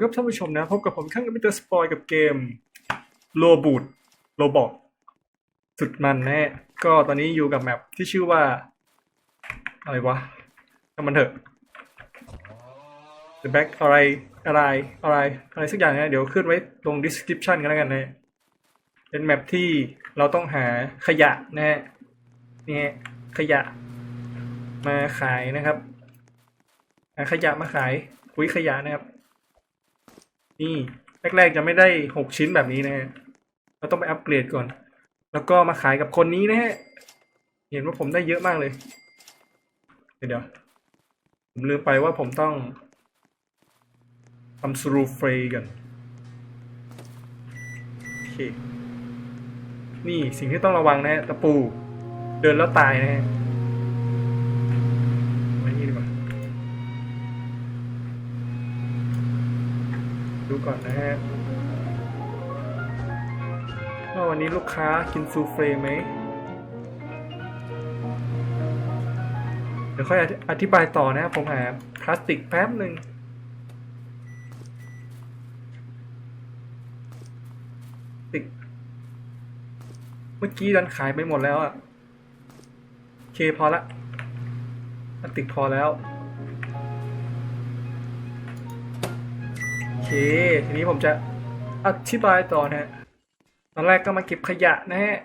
ครับท่านผู้ชมนะ พบกับผมข้างกับมิเตอร์สปอยกับเกมโลบูดโลบอกสุดมันแน่ก็ตอนนี้อยู่กับแมปที่ชื่อว่า อะไรวะทำมันเถอะ The Back อะไรอะไรอะไรอะไรสักอย่างนะเดี๋ยวขึ้นไว้ตรง description กันแล้วกันนะเป็นแมปที่เราต้องหาขยะนะฮะนี่ขยะมาขายนะครับหาขยะมาขายปุ๋ยขยะนะครับ นี่แรกๆจะไม่ได้หกชิ้นแบบนี้นะฮะเราต้องไปอัปเกรดก่อน แล้วก็มาขายกับคนนี้นะฮะ เห็นว่าผมได้เยอะมากเลย เดี๋ยวผมลืมไปว่าผมต้องทำสรูเฟรกันโอเค นี่สิ่งที่ต้องระวังนะฮะตะปู เดินแล้วตายนะฮะ ดูก่อนนะฮะว่าวันนี้ลูกค้ากินซูเฟรไหมเดี๋ยวค่อยอธิอธิบายต่อนะครับผมหาพลาสติกแป๊บหนึ่งติกเมื่อกี้ดันขายไปหมดแล้วอะโอเคพอละพลาสติกพอแล้ว เค ทีนี้ผมจะอธิบายต่อนะฮะตอนแรกก็มาเก็บขยะนะฮะ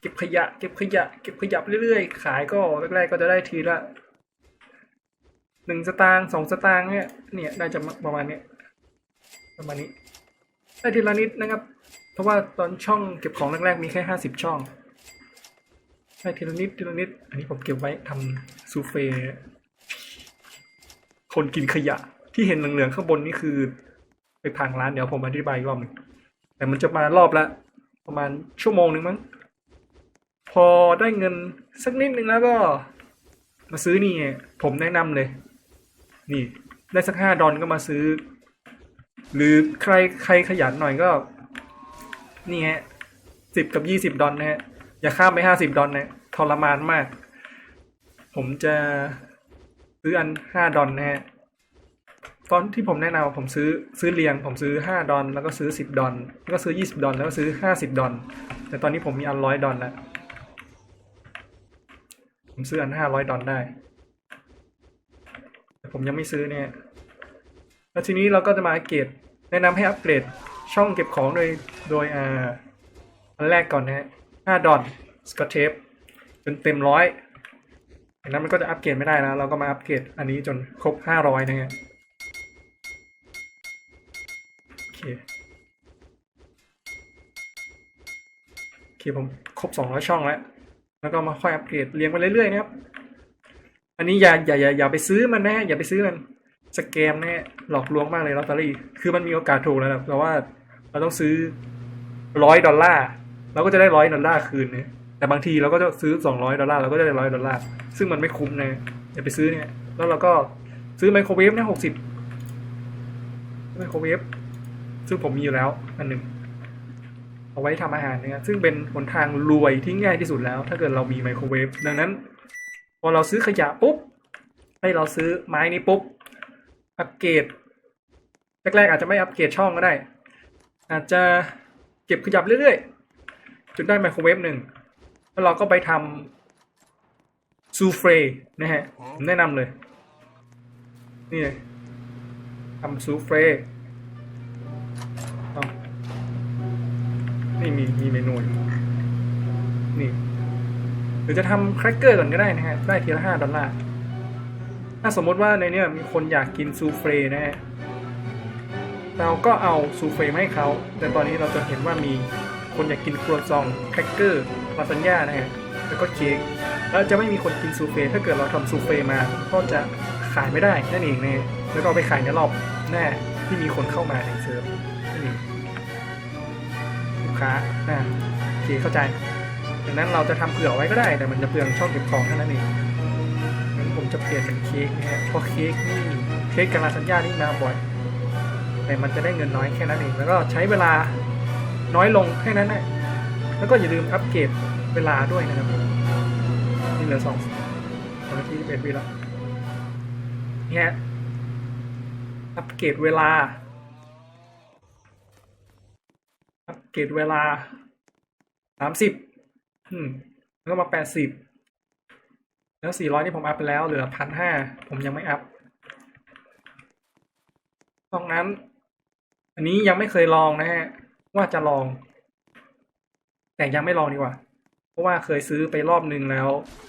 เก็บขยะ เก็บขยะ เก็บขยะไปเรื่อยๆ ขายก็แรกๆก็จะได้ทีละหนึ่งสตางค์สองสตางค์เนี่ย เนี่ยได้จะประมาณเนี้ยประมาณนี้ ได้ทีละนิดนะครับ เพราะว่าตอนช่องเก็บของแรกๆมีแค่ห้าสิบช่อง ได้ทีละนิดทีละนิด อันนี้ผมเก็บไว้ทำซูเฟ่คนกินขยะที่เห็นเหลืองๆข้างบนนี่คือ พังร้านเดี๋ยวผมอธิบายอีกรอบหนึงแต่มันจะมารอบละประมาณชั่วโมงหนึ่งมั้งพอได้เงินสักนิดนึงแล้วก็ มาซื้อนี่ผมแนะนำเลย นี่ ได้สักห้าดอลก็มาซื้อ หรือใครใครขยันหน่อยก็ นี่ฮะสิบกับยี่สิบดอลนะฮะอย่าข้ามไปห้าสิบดอลนะทรมานมาก ผมจะซื้ออันห้าดอลนะฮะ ตอนที่ผมแนะนำผมซื้อซื้อเรียง ผมซื้อห้าดอลแล้วก็ซื้อสิบดอลแล้วก็ซื้อยี่สิบดอลแล้วก็ซื้อห้าสิบดอลแต่ตอนนี้ผมมีอันร้อยดอลแล้ว ผมซื้ออันห้าร้อยดอลได้แต่ผมยังไม่ซื้อเนี่ย แล้วทีนี้เราก็จะมาอัปเกรดแนะนำให้อัปเกรดช่องเก็บของโดยโดยอ่าอันแรกก่อนนะฮะห้าดอลสกอตเทปจนเต็มร้อยจากนั้นมันก็จะอัปเกรดไม่ได้แล้วเราก็มาอัปเกรดอันนี้จนครบห้าร้อยนะฮะ โอเคโอเคผมครบสองร้อยช่องแล้ว แล้วก็มาค่อยอัปเกรดเรียงไปเรื่อยๆนะครับ อันนี้อย่าอย่าอย่าอย่าไปซื้อมันนะอย่าไปซื้อมันสแกมแน่หลอกลวงมากเลยลอตเตอรี่ คือมันมีโอกาสถูกแล้วนะแต่ว่าเราต้องซื้อร้อยดอลลาร์เราก็จะได้ร้อยดอลลาร์คืนนะแต่บางทีเราก็จะซื้อสองร้อยดอลลาร์เราก็จะได้ร้อยดอลลาร์ซึ่งมันไม่คุ้มนะอย่าไปซื้อเนี่ย แล้วเราก็ซื้อไมโครเวฟนะหกสิบไมโครเวฟ ซึ่งผมมีอยู่แล้วอันหนึ่งเอาไว้ทำอาหารนะครับซึ่งเป็นหนทางรวยที่ง่ายที่สุดแล้ว ถ้าเกิดเรามีไมโครเวฟดังนั้น พอเราซื้อขยะปุ๊บให้เราซื้อไม้นี้ปุ๊บอัปเกรดแรกๆอาจจะไม่อัปเกรดช่องก็ได้ อาจจะเก็บขยับเรื่อยๆจนได้ไมโครเวฟหนึ่งแล้วเราก็ไปทำซูเฟรนะฮะแนะนำเลย นี่เลยทำซูเฟร นี่มีมีเมนูนี่หรือจะทำแครกเกอร์ก่อนก็ได้นะฮะ ได้ทีละห้าดอลลาร์ ถ้าสมมติว่าในเนี้ยมีคนอยากกินซูเฟรนะฮะ เราก็เอาซูเฟรมาให้เขา แต่ตอนนี้เราจะเห็นว่ามีคนอยากกินครัวซองแครกเกอร์ลาซานญ่านะฮะ แล้วก็เค้กแล้วจะไม่มีคนกินซูเฟรถ้าเกิดเราทำซูเฟรมา ก็จะขายไม่ได้นั่นเองนะฮะแล้วก็เอาไปขายในรอบหน้าที่มีคนเข้ามาในเซิร์ฟนั่นเอง ค้าอ่าโอเคเข้าใจดังนั้นเราจะทำเผื่อไว้ก็ได้ แต่มันจะเปลืองช่องเก็บของเท่านั้นเองงั้นผมจะเปลี่ยนเป็นเค้กนะฮะเพราะเค้กนี่เค้กกับลาซานญ่านี่มาบ่อย แต่มันจะได้เงินน้อยแค่นั้นเอง แล้วก็ใช้เวลาน้อยลงแค่นั้นแหละแล้วก็อย่าลืมอัปเกรดเวลาด้วยนะครับนี่เหลือสองสองนาทีสิบเอ็ดวิแล้วเนี่ยอัปเกรดเวลา เกรดเวลาสามสิบอืมแล้วก็มาแปดสิบแล้วสี่ร้อยนี่ผมอัพไปแล้วเหลือพันห้าผมยังไม่อัพนอกนั้น อันนี้ยังไม่เคยลองนะฮะ ว่าจะลอง แต่ยังไม่ลองดีกว่า เพราะว่าเคยซื้อไปรอบนึงแล้ว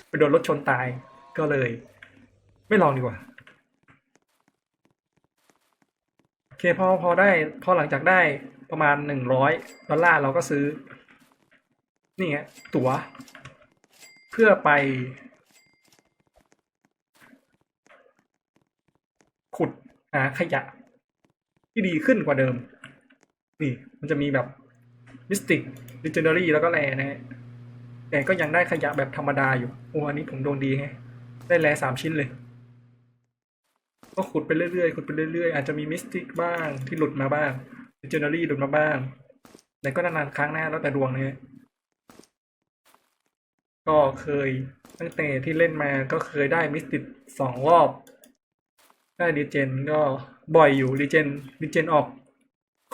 ไปโดนรถชนตายก็เลย ไม่ลองดีกว่าโอเคพอพอได้ พอหลังจากได้ ประมาณหนึ่งร้อยดอลลาร์เราก็ซื้อ นี่ฮะตั๋ว เพื่อไป ขุดหาขยะ ที่ดีขึ้นกว่าเดิม นี่มันจะมีแบบมิสติกดิเจเนอรี่แล้วก็แร่นะฮะแต่ก็ยังได้ขยะแบบธรรมดาอยู่โอ้อันนี้ผมดวงดีไงได้แร่สามชิ้นเลย ก็ขุดไปเรื่อยๆขุดไปเรื่อยๆ อาจจะมีมิสติกบ้างที่หลุดมาบ้าง เจเนอรี่หลุดมาบ้าง แต่ก็นานๆครั้งหน้าแล้วแต่ดวงนะฮะก็เคยตั้งแต่ที่เล่นมาก็เคยได้มิสติกสองรอบ ได้ดีเจนก็บ่อยอยู่ดีเจนดีเจนออก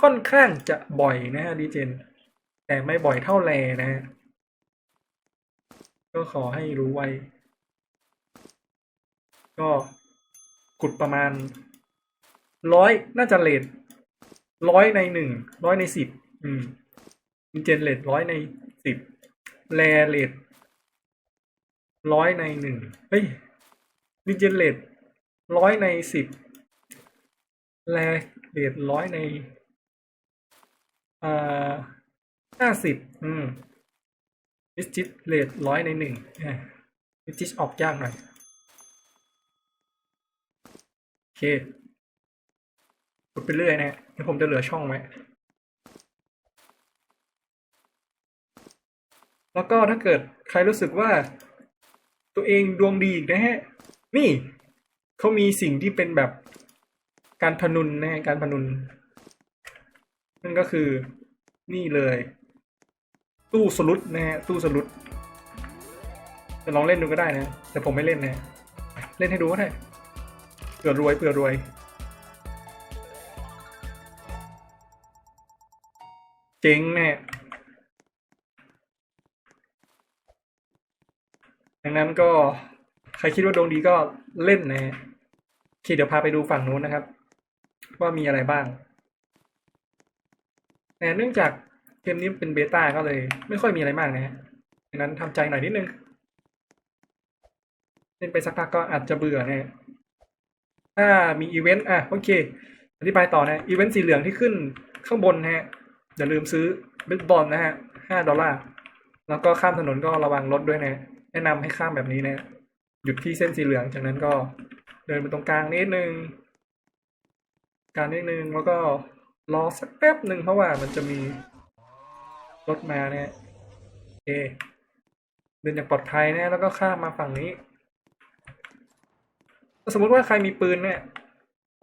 ค่อนข้างจะบ่อยนะฮะดีเจน แต่ไม่บ่อยเท่าแลนะฮะก็ขอให้รู้ไว้ ก็ขุดประมาณร้อยน่าจะเลท ร้อยในหนึ่งร้อยในสิบอืมดีเจนเลทร้อยในสิบแลเลทร้อยในหนึ่งเฮ้ยดีเจนเลทร้อยในสิบแลเลทร้อยในอ่าห้าสิบอืมมิจิตเลทร้อยในหนึ่งมิจิตออกยากหน่อยโอเค กดไปเรื่อยนะเดี๋ยวผมจะเหลือช่องไว้แล้วก็ถ้าเกิดใครรู้สึกว่า ตัวเองดวงดีอีกนะฮะ นี่เขามีสิ่งที่เป็นแบบการพนุนนะฮะการพนุนนั่นก็คือนี่เลย ตู้สลุดนะฮะตู้สลุดจะลองเล่นดูก็ได้นะ แต่ผมไม่เล่นนะ เล่นให้ดูก็ได้เผื่อรวยเผื่อรวย เจ๋งแน่ดังนั้นก็ใครคิดว่าดวงดีก็เล่นนะฮะโอเดี๋ยวพาไปดูฝั่งนู้นนะครับ ว่ามีอะไรบ้างแต่เนื่องจากเกมนี้เป็นเบต้าก็เลย ไม่ค่อยมีอะไรมากนะดังนั้นทำใจหน่อยนิดนึงเล่นไปสักพักก็อาจจะเบื่อนะถ้ามีอีเวนต์อะโอเค อธิบายต่อนะอีเวนต์สีเหลืองที่ขึ้นข้างบนนะฮะ อย่าลืมซื้อบิ๊กบอลนะฮะห้าดอลลาร์ แล้วก็ข้ามถนนก็ระวังรถด้วยนะ แนะนำให้ข้ามแบบนี้นะ หยุดที่เส้นสีเหลือง จากนั้นก็เดินไปตรงกลางนิดนึง กลางนิดนึง แล้วก็รอสักแป๊บหนึ่งเพราะว่ามันจะมีรถมาเนี่ยโอเดินอย่างปลอดภัยนะแล้วก็ข้ามมาฝั่งนี้ สมมติว่าใครมีปืนเนี่ย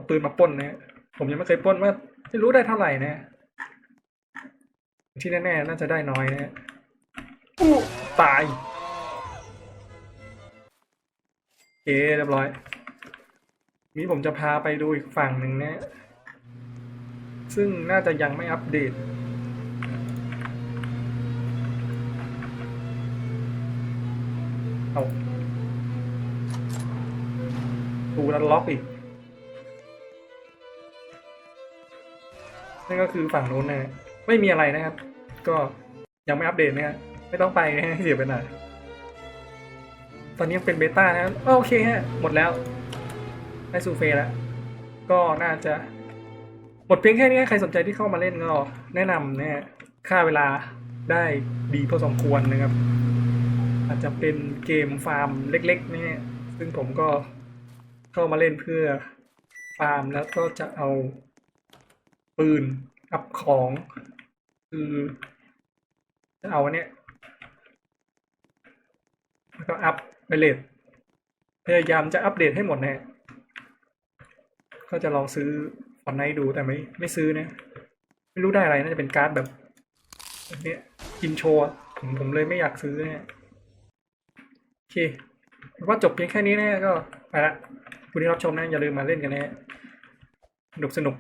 ปืนมาป้นนะผมยังไม่เคยป้นว่าไม่รู้ได้เท่าไหร่นะ ที่แน่ๆน่าจะได้น้อยนะอู้ตายโอเคเรียบร้อย นี้ผมจะพาไปดูอีกฝั่งหนึ่งนะ ซึ่งน่าจะยังไม่อัปเดต เอาตูแล้วล็อกอีก นั่นก็คือฝั่งนู้นนะ ไม่มีอะไรนะครับ ก็ยังไม่อัปเดตนะฮะไม่ต้องไปนะฮะเสียไปหน่อยตอนนี้ยังเป็นเบต้านะโอเคฮะหมดแล้วได้ซูเฟแล้ว ก็น่าจะหมดเพียงแค่นี้ใครสนใจที่เข้ามาเล่นก็แนะนำนะฮะค่าเวลาได้ดีพอสมควรนะครับ อาจจะเป็นเกมฟาร์มเล็กๆนะฮะซึ่งผมก็เข้ามาเล่นเพื่อฟาร์มแล้วก็จะเอาปืนอัพของ คือจะเอาอันเนี้ยแล้วก็อัพไปเลทพยายามจะอัปเดตให้หมดแน่ก็จะลองซื้อฟอนไนดูแต่ไม่ไม่ซื้อนะ ไม่รู้ได้อะไรน่าจะเป็นการ์ดแบบแบบเนี้ยกินโชว์ผมผมเลยไม่อยากซื้อเนี่ยโอเคว่าจบเพียงแค่นี้นะก็ไปละคุณที่รับชมนะอย่าลืมมาเล่นกันนะสนุกสนุก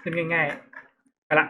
เล่นง่ายๆไปละ